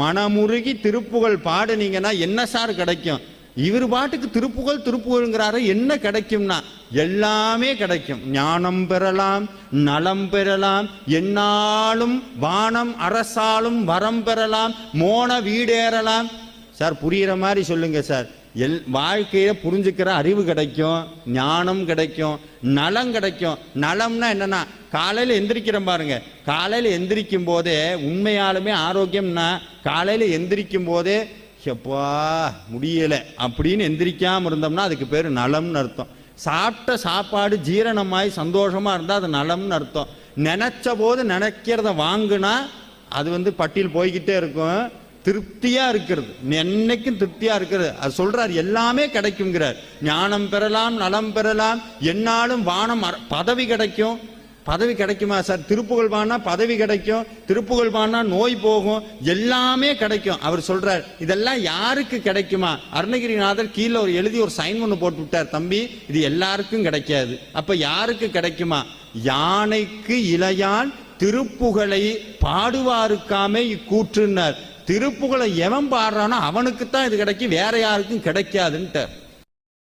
மனமுருகி திருப்புகழ் பாடுனீங்கன்னா என்ன சார் கிடைக்கும்? இவர் பாட்டுக்கு திருப்புகழ் திருப்புகழ்ங்கிறாரு என்ன கிடைக்கும்னா எல்லாமே கிடைக்கும். ஞானம் பெறலாம் நலம் பெறலாம் என்னாலும் வானம் அரசாலும் வரம் பெறலாம் மோன வீடேறலாம். சார் புரியுற மாதிரி சொல்லுங்க சார். எல் வாழ்க்கையை புரிஞ்சுக்கிற அறிவு கிடைக்கும் ஞானம் கிடைக்கும் நலம் கிடைக்கும். நலம்னா என்னன்னா காலையில் எந்திரிக்கிறோம் பாருங்க. காலையில் எந்திரிக்கும் போதே உண்மையாலுமே ஆரோக்கியம்னா காலையில் எந்திரிக்கும் போதே எப்பா முடியலை. அப்படின்னு எந்திரிக்காமல் இருந்தோம்னா அதுக்கு பேர் நலம்னு அர்த்தம். சாப்பிட்ட சாப்பாடு ஜீரணமாய் சந்தோஷமாக இருந்தால் அது நலம்னு அர்த்தம். நினச்ச போது நினைக்கிறத வாங்கினா அது வந்து பட்டியல் போய்கிட்டே இருக்கும். திருப்தியாக இருக்கிறது. என்னைக்கும் திருப்தியாக இருக்கிறது. அது சொல்கிறார் எல்லாமே கிடைக்குங்கிறார் ஞானம் பெறலாம் நலம் பெறலாம். என்னாலும் வானம் பதவி கிடைக்கும். பதவி கிடைக்குமா சார்? திருப்புகழ் பாடினா பதவி கிடைக்கும் திருப்புகழ் பாடினா நோய் போகும் எல்லாமே கிடைக்கும். அவர் சொல்றார் இதெல்லாம் யாருக்கு கிடைக்குமா? அருணகிரிநாதர் கீழே ஒரு எழுதி ஒரு சைன் ஒன்று போட்டு விட்டார் தம்பி இது எல்லாருக்கும் கிடைக்காது. அப்ப யாருக்கு கிடைக்குமா? யானைக்கு இளையான் திருப்புகழை பாடுவாருக்காமே இக்கூற்றுனர் திருப்புகழை எவன் பாடுறானோ அவனுக்கு தான் இது கிடைக்கும் வேற யாருக்கும் கிடைக்காதுன்ட்டார்.